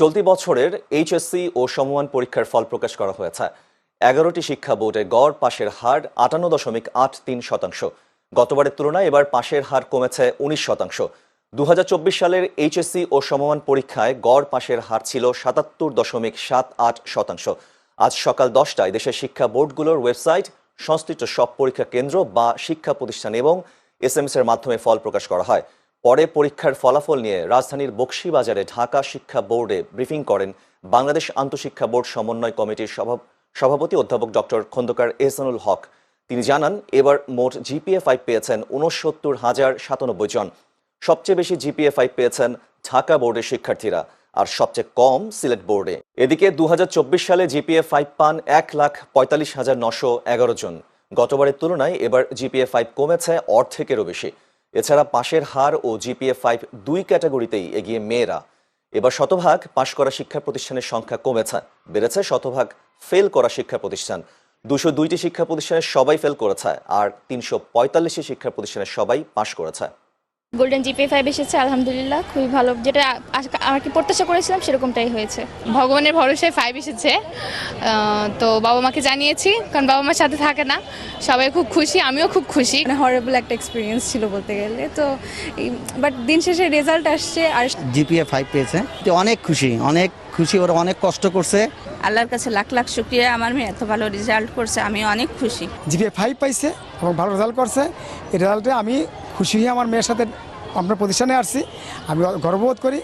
চলতি বছরের এইচএসসি ও সমমান পরীক্ষার ফল প্রকাশ করা হয়েছে। এগারোটি শিক্ষা বোর্ডে গড় পাশের হার আটান্ন দশমিক আট তিন শতাংশ। গতবারের তুলনায় এবার পাশের হার কমেছে উনিশ শতাংশ। দু হাজার চব্বিশ সালের এইচএসসি ও সমমান পরীক্ষায় গড় পাশের হার ছিল সাতাত্তর দশমিক সাত আট শতাংশ। আজ সকাল দশটায় দেশের শিক্ষা বোর্ডগুলোর ওয়েবসাইট, সংশ্লিষ্ট সব পরীক্ষা কেন্দ্র বা শিক্ষা প্রতিষ্ঠান এবং এস এর মাধ্যমে ফল প্রকাশ করা হয়। পরে পরীক্ষার ফলাফল নিয়ে রাজধানীর বক্সিবাজারে ঢাকা শিক্ষা বোর্ডে ব্রিফিং করেন বাংলাদেশ আন্তঃশিক্ষা বোর্ড সমন্বয় কমিটির সভা- সভাপতি অধ্যাপক ডক্টর খন্দকার এহসানুল হক। তিনি জানান, এবার মোট জিপিএ ফাইভ পেয়েছেন উনসত্তর হাজার সাতানব্বই জন। সবচেয়ে বেশি জিপিএ ফাইভ পেয়েছেন ঢাকা বোর্ডের শিক্ষার্থীরা, আর সবচেয়ে কম সিলেট বোর্ডে। এদিকে দু হাজার চব্বিশ সালে জিপিএ ফাইভ পান এক লাখ পঁয়তাল্লিশ হাজার নশো এগারো জন। গতবারের তুলনায় এবার জিপিএ ফাইভ কমেছে অর্ধেকেরও বেশি। এছাড়া পাশের হার ও জিপিএ ফাইভ দুই ক্যাটাগরিতেই এগিয়ে মেয়েরা। এবার শতভাগ পাশ করা শিক্ষা প্রতিষ্ঠানের সংখ্যা কমেছে, বেড়েছে শতভাগ ফেল করা শিক্ষা প্রতিষ্ঠান। দুশো দুইটি শিক্ষা প্রতিষ্ঠানের সবাই ফেল করেছে, আর তিনশো পঁয়তাল্লিশটি শিক্ষা প্রতিষ্ঠানের সবাই পাশ করেছে। গোল্ডেন জিপে ফাইভ এসেছে আলহামদুলিল্লাহ খুবই ভালো। যেটা আর কি প্রত্যাশা করেছিলাম সেরকমটাই হয়েছে। ভগবানের ভরসায় ফাইভ এসেছে। তো বাবা মাকে জানিয়েছি কারণ বাবা মার সাথে থাকে না। সবাই খুব খুশি আমিও খুব খুশি। মানে হরেবল একটা এক্সপিরিয়েন্স ছিল বলতে গেলে। তো বাট দিন শেষে রেজাল্ট আসছে আর জিপিএ ফাইভ পেয়েছে। তো অনেক খুশি অনেক খুশি ওরা অনেক কষ্ট করছে। আল্লাহর কাছে লাখ লাখ শুক্রিয়া আমার মেয়ে এত ভালো রেজাল্ট করছে আমি অনেক খুশি। জিপিএ ফাইভ পাইছে এবং ভালো রেজাল্ট করছে। এই রেজাল্টে আমি খুশি হয়ে আমার মেয়ের সাথে আপনার প্রতিষ্ঠানে আসছি। আমি গর্ববোধ করি।